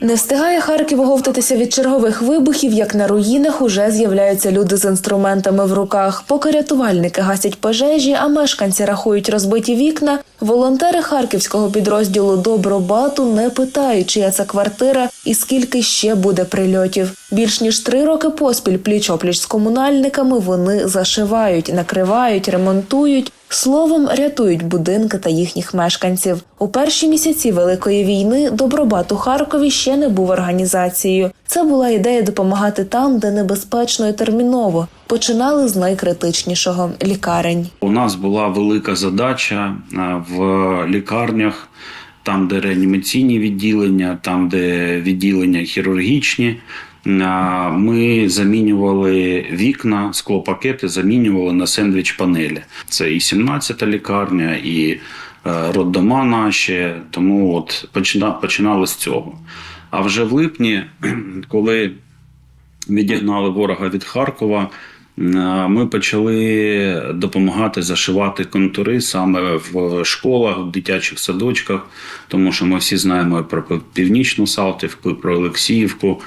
Не встигає Харків оговтатися від чергових вибухів, як на руїнах уже з'являються люди з інструментами в руках. Поки рятувальники гасять пожежі, а мешканці рахують розбиті вікна. Волонтери харківського підрозділу Добробату не питають, чия це квартира і скільки ще буде прильотів. Більш ніж три роки поспіль пліч-опліч з комунальниками вони зашивають, накривають, ремонтують. Словом, рятують будинки та їхніх мешканців. У перші місяці Великої війни Добробат у Харкові ще не був організацією. Це була ідея допомагати там, де небезпечно і терміново. Починали з найкритичнішого лікарень. У нас була велика задача в лікарнях, там, де реанімаційні відділення, там, де відділення хірургічні. Ми замінювали вікна, склопакети замінювали на сендвіч панелі. Це і 17-та лікарня, і е, роддома наші. Тому от починали з цього. А вже в липні, коли відігнали ворога від Харкова. Ми почали допомагати зашивати контури саме в школах, в дитячих садочках, тому що ми всі знаємо про північну Салтівку, про Олексіївку,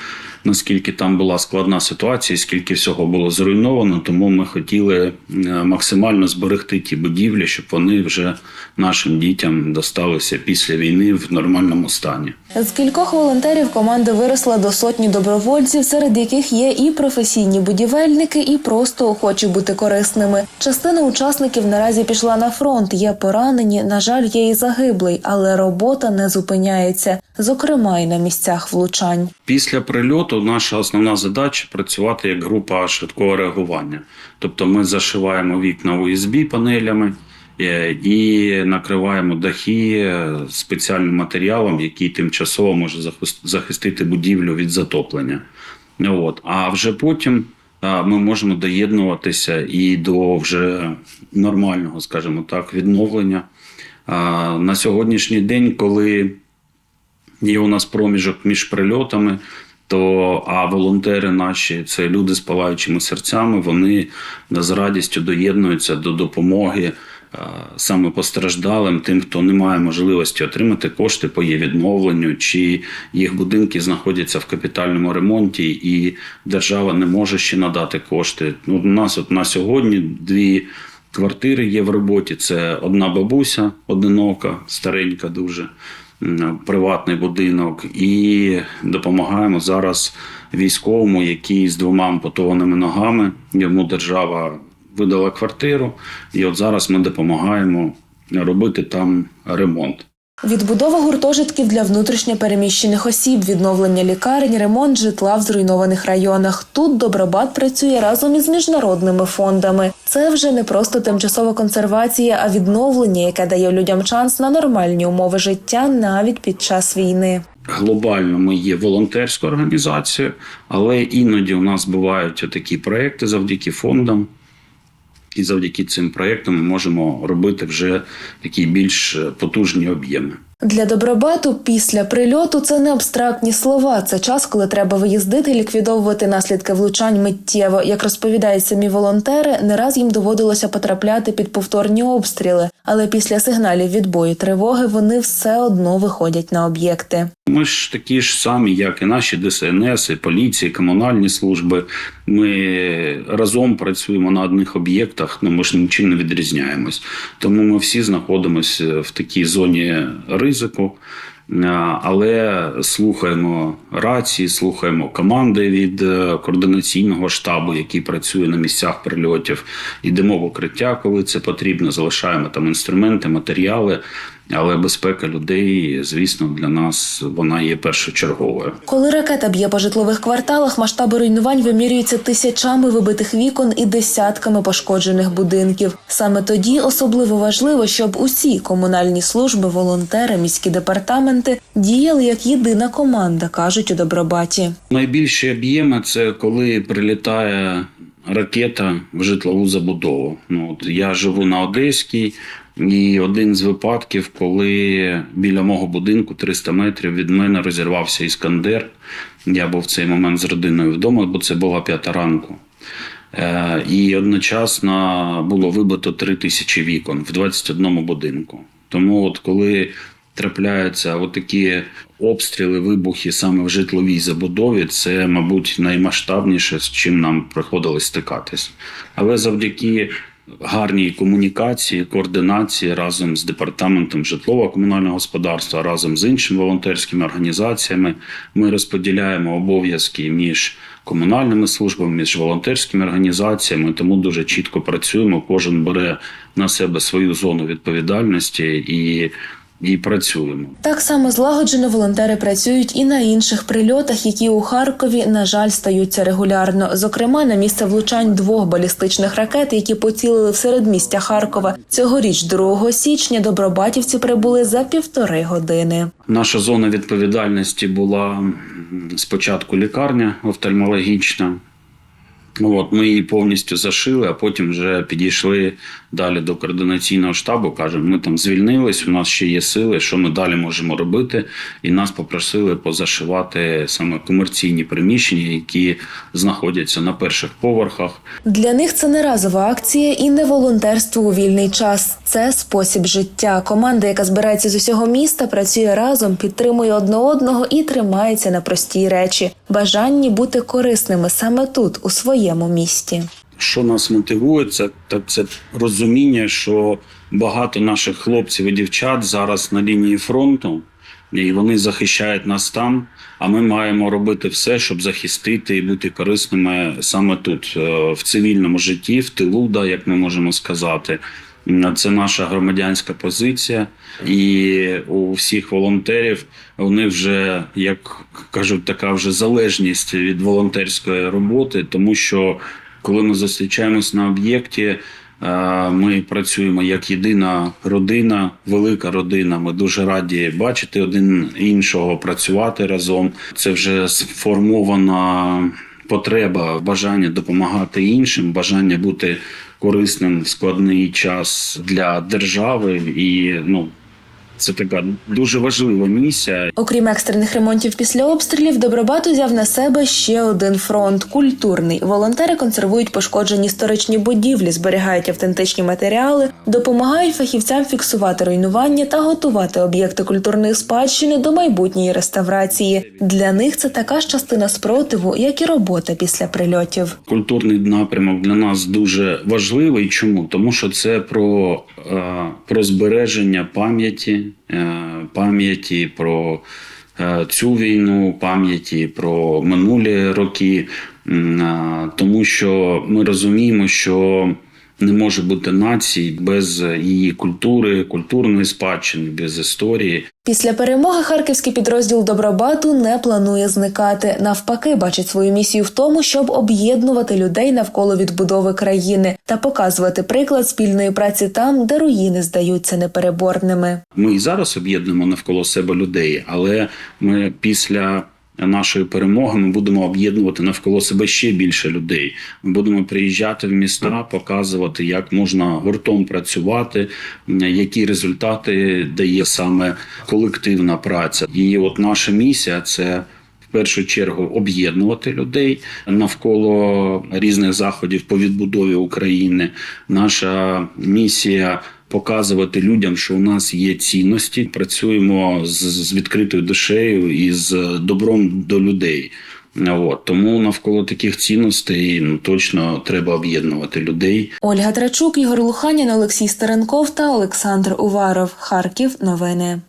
наскільки там була складна ситуація, скільки всього було зруйновано. Тому ми хотіли е, максимально зберегти ті будівлі, щоб вони вже нашим дітям досталися після війни в нормальному стані. З кількох волонтерів команда виросла до сотні добровольців, серед яких є і професійні будівельники, і просто охочі бути корисними. Частина учасників наразі пішла на фронт. Є поранені, на жаль, є і загиблий, але робота не зупиняється, зокрема і на місцях влучань. Після прильоту наша основна задача працювати як група швидкого реагування. Тобто ми зашиваємо вікна USB панелями е, і накриваємо дахи спеціальним матеріалом, який тимчасово може захис- захистити будівлю від затоплення. От. А вже потім е, ми можемо доєднуватися і до вже нормального, скажімо так, відновлення. На сьогоднішній день, коли Є у нас проміжок між прильотами. То а волонтери наші це люди з палаючими серцями. Вони з радістю доєднуються до допомоги е, саме постраждалим, тим, хто не має можливості отримати кошти по її відновленню, чи їх будинки знаходяться в капітальному ремонті, і держава не може ще надати кошти. Ну, у нас от на сьогодні дві квартири є в роботі. Це одна бабуся одинока, старенька, дуже приватний будинок, і допомагаємо зараз військовому, який з двома ампутованими ногами. Йому держава видала квартиру, і от зараз ми допомагаємо робити там ремонт. Відбудова гуртожитків для внутрішньо переміщених осіб, відновлення лікарень, ремонт житла в зруйнованих районах. Тут Добробат працює разом із міжнародними фондами. Це вже не просто тимчасова консервація, а відновлення, яке дає людям шанс на нормальні умови життя навіть під час війни. Глобально ми є волонтерською організацією, але іноді у нас бувають такі проекти завдяки фондам. І завдяки цим проектам ми можемо робити вже такі більш потужні об'єми. Для добробату після прильоту це не абстрактні слова. Це час, коли треба виїздити ліквідовувати наслідки влучань миттєво. Як розповідають самі волонтери, не раз їм доводилося потрапляти під повторні обстріли, але після сигналів відбою тривоги вони все одно виходять на об'єкти. Ми ж такі ж самі, як і наші ДСНС, і поліції, комунальні служби. Ми разом працюємо на одних об'єктах, ну ми ж нічим не відрізняємось. Тому ми всі знаходимося в такій зоні ризику. Е, Але слухаємо рації, слухаємо команди від е, координаційного штабу, який працює на місцях прильотів. Йдемо в укриття, коли це потрібно. Залишаємо там інструменти, матеріали. Але безпека людей, звісно, для нас вона є першочерговою. Коли ракета б'є по житлових кварталах, масштаби руйнувань вимірюються тисячами вибитих вікон і десятками пошкоджених будинків. Саме тоді особливо важливо, щоб усі комунальні служби, волонтери, міські департаменти діяли як єдина команда, кажуть у Добробаті. Найбільші об'єми це коли прилітає ракета в житлову забудову. Ну от я живу на Одеській, і один з випадків, коли біля мого будинку 300 метрів від мене розірвався іскандер. Я був в цей момент з родиною вдома, бо це була п'ята ранку. Е, І одночасно було вибито 3 тисячі вікон в 21 будинку. Тому, от коли трапляються отакі обстріли, вибухи саме в житловій забудові, це, мабуть, наймасштабніше, з чим нам приходилось стикатись. Але завдяки гарній комунікації, координації разом з департаментом житлового комунального господарства, разом з іншими волонтерськими організаціями, ми розподіляємо обов'язки між комунальними службами, між волонтерськими організаціями. Тому дуже чітко працюємо. Кожен бере на себе свою зону відповідальності і, і працюємо. Так само злагоджено волонтери працюють і на інших прильотах, які у Харкові, на жаль, стаються регулярно. Зокрема, на місце влучань двох балістичних ракет, які поцілили в середмістя Харкова. Цьогоріч, 2 січня, добробатівці прибули за півтори години. Наша зона відповідальності була спочатку лікарня офтальмологічна. Ну, От, ми її повністю зашили, а потім вже підійшли далі до координаційного штабу. Кажемо, ми там звільнились, у нас ще є сили, що ми далі можемо робити. І нас попросили позашивати саме комерційні приміщення, які знаходяться на перших поверхах. Для них це не разова акція і не волонтерство у вільний час. Це спосіб життя. Команда, яка збирається з усього міста, працює разом, підтримує одне одного і тримається на простій речі бажанні бути корисними саме тут, у своєму місті. Що нас мотивує, це, це розуміння, що багато наших хлопців і дівчат зараз на лінії фронту, і вони захищають нас там. А ми маємо робити все, щоб захистити і бути корисними саме тут, е, в цивільному житті, в тилу, да, як ми можемо сказати. Це наша громадянська позиція, і у всіх волонтерів вони вже, як кажуть, така вже залежність від волонтерської роботи, тому що коли ми зустрічаємось на об'єкті, е, ми працюємо як єдина родина, велика родина. Ми дуже раді бачити один іншого, працювати разом. Це вже сформована потреба, бажання допомагати іншим, бажання бути корисним в складний час для держави. І ну, це така дуже важлива місія. Окрім екстрених ремонтів після обстрілів, Добробат узяв на себе ще один фронт культурний. Волонтери консервують пошкоджені історичні будівлі, зберігають автентичні матеріали, допомагають фахівцям фіксувати руйнування та готувати об'єкти культурної спадщини до майбутньої реставрації. Для них це така ж частина спротиву, як і робота після прильотів. Культурний напрямок для нас дуже важливий. Чому? Тому що це про, е, про збереження пам'яті, пам'яті про е, цю війну, пам'яті про минулі роки, е, тому що ми розуміємо, що не може бути нації без її культури, культурної спадщини, без історії. Після перемоги харківський підрозділ Добробату не планує зникати. Навпаки, бачить свою місію в тому, щоб об'єднувати людей навколо відбудови країни та показувати приклад спільної праці там, де руїни здаються непереборними. Ми і зараз об'єднуємо навколо себе людей, але ми після нашої перемоги ми будемо об'єднувати навколо себе ще більше людей. Ми будемо приїжджати в міста, показувати, як можна гуртом працювати, які результати дає саме колективна праця. І от наша місія це. В першу чергу об'єднувати людей навколо різних заходів по відбудові України. Наша місія показувати людям, що у нас є цінності. Працюємо з, з відкритою душею і з добром до людей. От тому навколо таких цінностей ну точно треба об'єднувати людей. Ольга Трачук, Ігор Луханін, Олексій Старенков та Олександр Уваров. Харків. Новини.